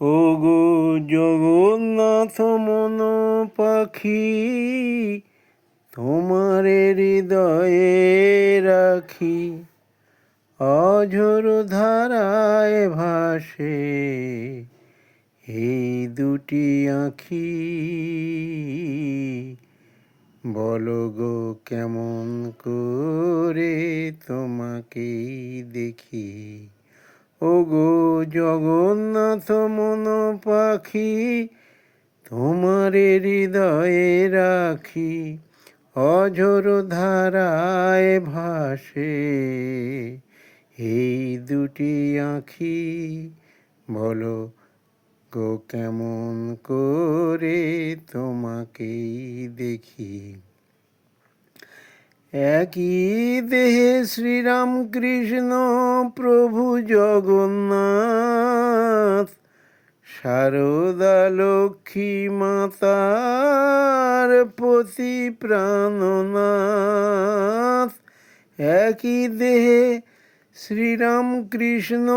ও গো জগন্নাথ মন পাখি তোমার হৃদয়ে রাখি। অঝোর ধারায় ভাসে এই দুটি আঁখি। বলো গো কেমন করে তোমাকে দেখি। ও গো জগন্নাথ মন পাখি তোমার হৃদয়ে রাখি, অঝোর ধারায় ভাসে। এই দুটি আঁখি, বলো গো কেমন করে তোমাকেই দেখি। একই দেহে শ্রীরাম কৃষ্ণ প্রভু জগন্নাথ শারদা লক্ষ্মী মাতার পতি প্রাণনাথ। একই দেহে শ্রীরাম কৃষ্ণ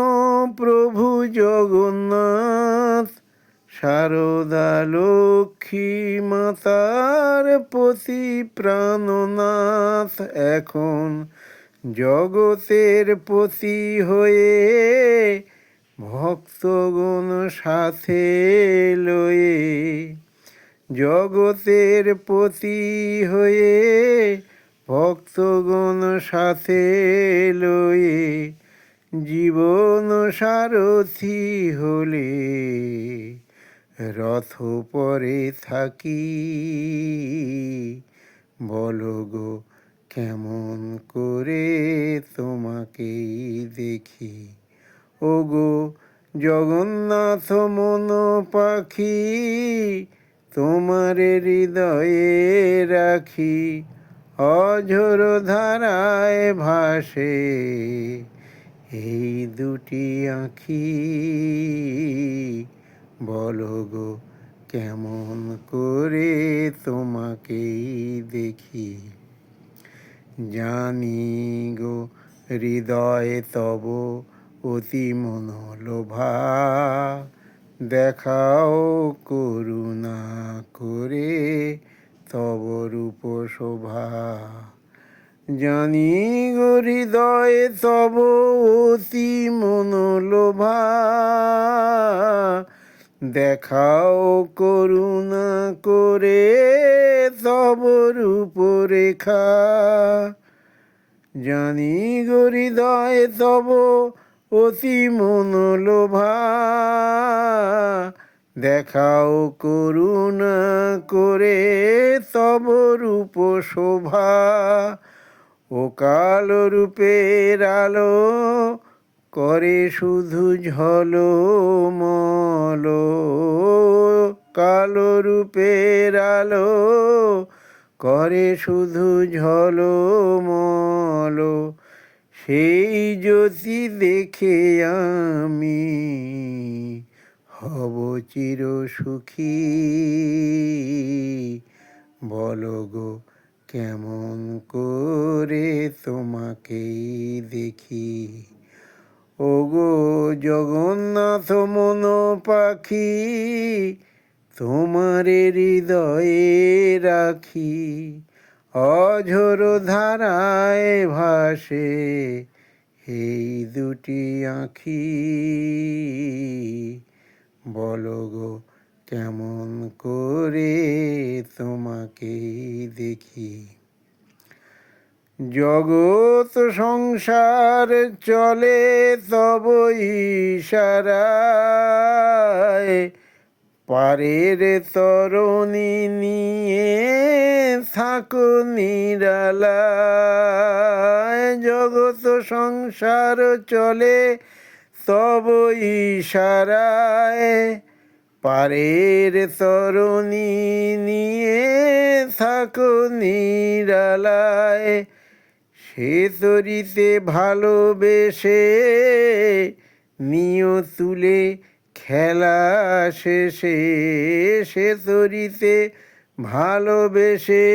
প্রভু জগন্নাথ শারদা লক্ষ্মী মাতার প্রতি প্রাণনাথ এখন জগতের প্রতি হয়ে ভক্তগণ সাথে লয়ে জগতের প্রতি হয়ে ভক্তগণ সাথে লয়ে জীবন সারথি হলে রথ পরে থাকি। বলো গো, কেমন করে তোমাকেই দেখি? ও গো জগন্নাথ মন পাখি, তোমার হৃদয়ে রাখি। অঝোর ধারায় ভাসে এই দুটি আঁখি। বলো গো, কেমন করে তোমাকেই দেখি। জানি গো, হৃদয়ে তব অতি মনোলোভা। দেখাও করুণা করে তব রূপ শোভা জানি গো, হৃদয়ে তব অতি মনোলোভা। দেখাও করুণা করে তব রূপরেখা জানি গো হৃদয়ে তব অতি মনোলোভা। দেখাও করুণা করে তব রূপ শোভা। ও কালো রূপের আলো করে শুধু ঝলো মল, কালো রূপের আলো, করে শুধু ঝলো মল। সেই জ্যোতি দেখে আমি হব চির সুখী। বলো গো, কেমন করে তোমাকেই দেখি। ও গো জগন্নাথ মন পাখি তোমার হৃদয়ে রাখি। অঝোর ধারায় ভাসে এই দুটি আঁখি। বলো গো, কেমন করে তোমাকে দেখি? জগৎ সংসার চলে তব ইশারায়। পারের তরণী নিয়ে থাকো নিরালায়। জগৎ সংসার চলে তব ইশারায়। পারের তরণী নিয়ে থাকো নিরালায়। সে তরিতে ভালোবেসে নিয় তুলে খেলা শেষে, সে তরিতে ভালোবেসে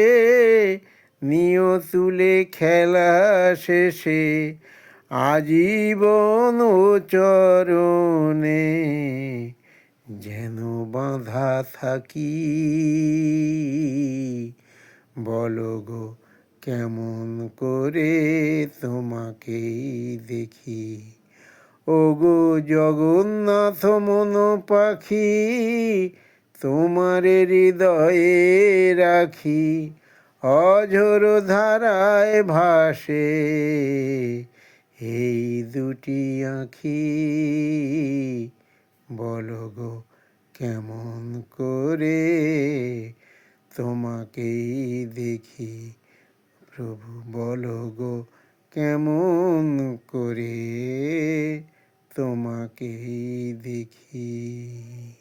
নিয় তুলে খেলা শেষে, আজীবন চরণে যেন বাঁধা থাকি। বলো গো কেমন করে তোমাকেই দেখি? ওগো জগন্নাথ মন পাখি, তোমার হৃদয়ে রাখি, অঝোর ধারায় ভাসে এই দুটি আঁখি। বলো গো, কেমন করে তোমাকেই দেখি? প্রভু বলো গো, কেমন করে তোমাকে দেখি।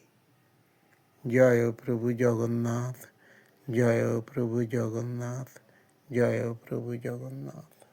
জয় প্রভু জগন্নাথ, জয় প্রভু জগন্নাথ, জয় প্রভু জগন্নাথ।